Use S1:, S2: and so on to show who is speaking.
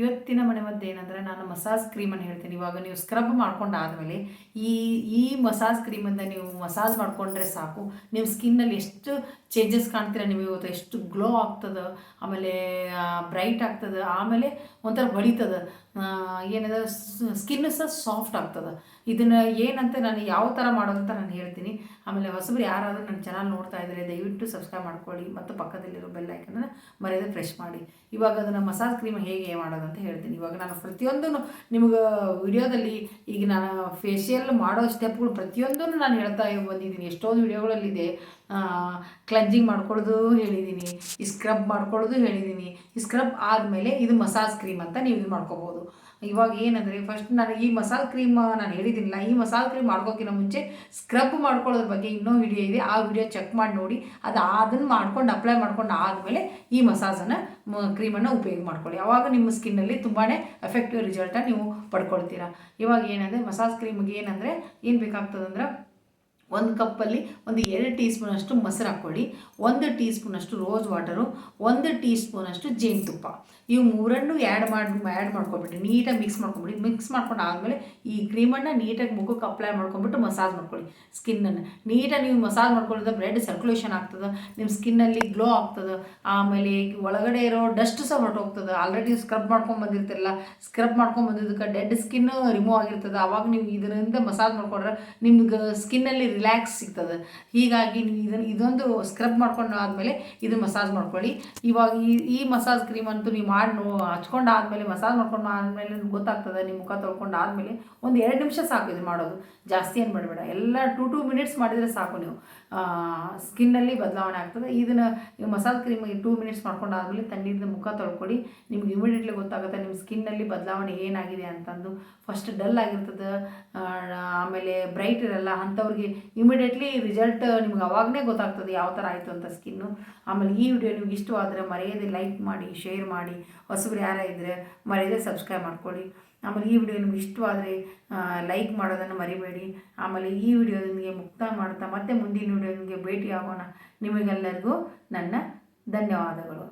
S1: ಇವತ್ತಿನ ಮನೆ ಮದ್ದು ಏನಂದರೆ ನಾನು ಮಸಾಜ್ ಕ್ರೀಮನ್ನು ಹೇಳ್ತೀನಿ. ಇವಾಗ ನೀವು ಸ್ಕ್ರಬ್ ಮಾಡ್ಕೊಂಡು ಆದಮೇಲೆ ಈ ಈ ಮಸಾಜ್ ಕ್ರೀಮಿಂದ ನೀವು ಮಸಾಜ್ ಮಾಡಿಕೊಂಡ್ರೆ ಸಾಕು. ನಿಮ್ಮ ಸ್ಕಿನ್ನಲ್ಲಿ ಎಷ್ಟು ಚೇಂಜಸ್ ಕಾಣ್ತೀರ ನೀವು ಇವತ್ತು ಎಷ್ಟು ಗ್ಲೋ ಆಗ್ತದೆ? ಆಮೇಲೆ ಬ್ರೈಟ್ ಆಗ್ತದೆ? ಆಮೇಲೆ ಒಂಥರ ಬಳಿತದೆ ಏನದ? ಸ್ಕಿನ್ ಸಹ ಸಾಫ್ಟ್ ಆಗ್ತದೆ. ಇದನ್ನು ಏನಂತ ನಾನು ಯಾವ ಥರ ಮಾಡೋದಂತ ನಾನು ಹೇಳ್ತೀನಿ. ಆಮೇಲೆ ಹೊಸಬ್ರು ಯಾರಾದರೂ ನನ್ನ ಚೆನ್ನಾಗಿ ನೋಡ್ತಾ ಇದ್ರೆ ದಯವಿಟ್ಟು ಸಬ್ಸ್ಕ್ರೈಬ್ ಮಾಡ್ಕೊಳ್ಳಿ. ಮತ್ತು ಪಕ್ಕದಲ್ಲಿರೋ ಬೆಲ್ ಐಕನ್ನ ಮರೆಯದೆ ಫ್ರೆಶ್ ಮಾಡಿ. ಇವಾಗ ಅದನ್ನು ಮಸಾಜ್ ಕ್ರೀಮ್ ಹೇಗೆ ಮಾಡೋದು ಅಂತ ಹೇಳ್ತೀನಿ. ಇವಾಗ ನಾನು ಪ್ರತಿಯೊಂದನ್ನು ನಿಮಗೆ ವಿಡಿಯೋದಲ್ಲಿ ಈಗ ನಾನು ಫೇಶಿಯಲ್ ಮಾಡೋ ಸ್ಟೆಪ್ಗಳು ಪ್ರತಿಯೊಂದನ್ನು ನಾನು ಹೇಳ್ತಾ ಬಂದಿದ್ದೀನಿ. ಎಷ್ಟೊಂದು ವಿಡಿಯೋಗಳಲ್ಲಿದೆ ಕ್ಲಂಜಿಂಗ್ ಮಾಡ್ಕೊಳ್ಳೋದು ಹೇಳಿದ್ದೀನಿ ಈ ಸ್ಕ್ರಬ್ ಮಾಡ್ಕೊಳ್ಳೋದು ಹೇಳಿದ್ದೀನಿ. ಈ ಸ್ಕ್ರಬ್ ಆದಮೇಲೆ ಇದು ಮಸಾಜ್ ಕ್ರೀಮ್ ಅಂತ ನೀವು ಇದು ಮಾಡ್ಕೋಬೋದು. ಇವಾಗ ಏನಂದರೆ ಫಸ್ಟ್ ನಾನು ಈ ಮಸಾಲೆ ಕ್ರೀಮ್ ನಾನು ಹೇಳಿದ್ದೀನಿಲ್ಲ, ಈ ಮಸಾಲೆ ಕ್ರೀಮ್ ಮಾಡ್ಕೋಕ್ಕಿಂತ ಮುಂಚೆ ಸ್ಕ್ರಬ್ ಮಾಡ್ಕೊಳ್ಳೋದ್ರ ಬಗ್ಗೆ ಇನ್ನೂ ವಿಡಿಯೋ ಇದೆ. ಆ ವಿಡಿಯೋ ಚೆಕ್ ಮಾಡಿ ನೋಡಿ, ಅದು ಅದನ್ನು ಮಾಡ್ಕೊಂಡು ಅಪ್ಲೈ ಮಾಡ್ಕೊಂಡು ಆದಮೇಲೆ ಈ ಮಸಾಜನ್ನು ಕ್ರೀಮನ್ನು ಉಪಯೋಗ ಮಾಡ್ಕೊಳ್ಳಿ. ಆವಾಗ ನಿಮ್ಮ ಸ್ಕಿನ್ನಲ್ಲಿ ತುಂಬಾ ಎಫೆಕ್ಟಿವ್ ರಿಸಲ್ಟನ್ನು ನೀವು ಪಡ್ಕೊಳ್ತೀರಾ. ಇವಾಗ ಏನಂದರೆ ಮಸಾಜ್ ಕ್ರೀಮ್ಗೆ ಏನಂದರೆ ಏನು ಬೇಕಾಗ್ತದಂದ್ರೆ ಒಂದು ಕಪ್ಪಲ್ಲಿ ಒಂದು ಎರಡು ಟೀ ಸ್ಪೂನಷ್ಟು ಮೊಸರು ಹಾಕ್ಕೊಳ್ಳಿ, ಒಂದು ಟೀ ಸ್ಪೂನಷ್ಟು ರೋಸ್ ವಾಟರು, ಒಂದು ಟೀ ಸ್ಪೂನಷ್ಟು ಜೇನುತುಪ್ಪ. ಇವು ಮೂರನ್ನು ಆ್ಯಡ್ ಮಾಡಿ ಆ್ಯಡ್ ಮಾಡ್ಕೊಬಿಟ್ಟು ನೀಟಾಗಿ ಮಿಕ್ಸ್ ಮಾಡ್ಕೊಂಬಿಡಿ. ಮಿಕ್ಸ್ ಮಾಡ್ಕೊಂಡು ಆದಮೇಲೆ ಈ ಕ್ರೀಮನ್ನು ನೀಟಾಗಿ ಮುಖಕ್ಕೆ ಅಪ್ಲೈ ಮಾಡ್ಕೊಂಬಿಟ್ಟು ಮಸಾಜ್ ಮಾಡ್ಕೊಳ್ಳಿ ಸ್ಕಿನ್ನನ್ನು ನೀಟಾಗಿ ನೀವು ಮಸಾಜ್ ಮಾಡ್ಕೊಳ್ಳೋದ್ರೆ ಬ್ಲಡ್ ಸರ್ಕ್ಯುಲೇಷನ್ ಆಗ್ತದೆ, ನಿಮ್ಮ ಸ್ಕಿನ್ನಲ್ಲಿ ಗ್ಲೋ ಆಗ್ತದೆ, ಆಮೇಲೆ ಒಳಗಡೆ ಇರೋ ಡಸ್ಟ್ ಸಹ ಹೊರಟೋಗ್ತದೆ. ಆಲ್ರೆಡಿ ಸ್ಕ್ರಬ್ ಮಾಡ್ಕೊಂಡು ಬಂದಿರ್ತಿರಲ್ಲ ಸ್ಕ್ರಬ್ ಮಾಡ್ಕೊಂಡು ಬಂದಿದ್ದಕ್ಕೆ ಡೆಡ್ ಸ್ಕಿನ್ ರಿಮೂವ್ ಆಗಿರ್ತದೆ. ಆವಾಗ ನೀವು ಇದರಿಂದ ಮಸಾಜ್ ಮಾಡ್ಕೊಂಡ್ರೆ ನಿಮ್ಗೆ ಸ್ಕಿನ್ನಲ್ಲಿ ರಿಲ್ಯಾಕ್ಸ್ ಸಿಗ್ತದೆ. ಹೀಗಾಗಿ ನೀವು ಇದನ್ನು ಇದೊಂದು ಸ್ಕ್ರಬ್ ಮಾಡ್ಕೊಂಡು ಆದಮೇಲೆ ಇದು ಮಸಾಜ್ ಮಾಡ್ಕೊಳ್ಳಿ. ಇವಾಗ ಈ ಈ ಮಸಾಜ್ ಕ್ರೀಮ್ ಅಂತೂ ನೀವು ಮಾಡಿ ನೋ ಹಚ್ಕೊಂಡು ಆದಮೇಲೆ ಮಸಾಜ್ ಮಾಡ್ಕೊಂಡು ಆದಮೇಲೆ ಗೊತ್ತಾಗ್ತದೆ ನಿಮ್ಮ ಮುಖ ತೊಳ್ಕೊಂಡು ಆದಮೇಲೆ ಒಂದು ಎರಡು ನಿಮಿಷ ಸಾಕು ಇದು ಮಾಡೋದು. ಜಾಸ್ತಿ ಏನು ಮಾಡಬೇಡ ಎಲ್ಲ ಟು ಟೂ ಮಿನಿಟ್ಸ್ ಮಾಡಿದರೆ ಸಾಕು ನೀವು. ಸ್ಕಿನ್ನಲ್ಲಿ ಬದಲಾವಣೆ ಆಗ್ತದೆ. ಇದನ್ನು ಮಸಾಜ್ ಕ್ರೀಮ್ ಟೂ ಮಿನಿಟ್ಸ್ ಮಾಡ್ಕೊಂಡು ಆದಮೇಲೆ ತಣ್ಣೀರಿನ ಮುಖ ತೊಳ್ಕೊಳ್ಳಿ. ನಿಮ್ಗೆ ಇಮಿಡಿಯೇಟ್ಲಿ ಗೊತ್ತಾಗುತ್ತೆ ನಿಮ್ಮ ಸ್ಕಿನ್ನಲ್ಲಿ ಬದಲಾವಣೆ ಏನಾಗಿದೆ ಅಂತಂದು. ಫಸ್ಟ್ ಡಲ್ ಆಗಿರ್ತದೆ. ಆಮೇಲೆ ಬ್ರೈಟ್ ಇರಲ್ಲ ಅಂಥವ್ರಿಗೆ ಇಮಿಡಿಯೇಟ್ಲಿ ರಿಸಲ್ಟ್ ನಿಮ್ಗೆ ಅವಾಗಲೇ ಗೊತ್ತಾಗ್ತದೆ ಯಾವ ಥರ ಆಯಿತು ಅಂತ ಸ್ಕಿನ್ನು ಆಮೇಲೆ ಈ ವಿಡಿಯೋ ನಿಮ್ಗೆ ಇಷ್ಟವಾದರೆ ಮರೆಯದೆ ಲೈಕ್ ಮಾಡಿ ಶೇರ್ ಮಾಡಿ, ಹೊಸಬ್ರು ಯಾರೇ ಇದ್ದರೆ ಮರೆಯದೆ ಸಬ್ಸ್ಕ್ರೈಬ್ ಮಾಡ್ಕೊಳ್ಳಿ. ಆಮೇಲೆ ಈ ವಿಡಿಯೋ ನಿಮ್ಗೆ ಇಷ್ಟವಾದರೆ ಲೈಕ್ ಮಾಡೋದನ್ನು ಮರಿಬೇಡಿ. ಆಮೇಲೆ ಈ ವಿಡಿಯೋ ನಿಮಗೆ ಮುಕ್ತ ಮಾಡ್ತಾ ಮತ್ತೆ ಮುಂದಿನ ವಿಡಿಯೋ ನಿಮಗೆ ಭೇಟಿ ಆಗೋಣ ನಿಮಗೆಲ್ಲರಿಗೂ ನನ್ನ ಧನ್ಯವಾದಗಳು.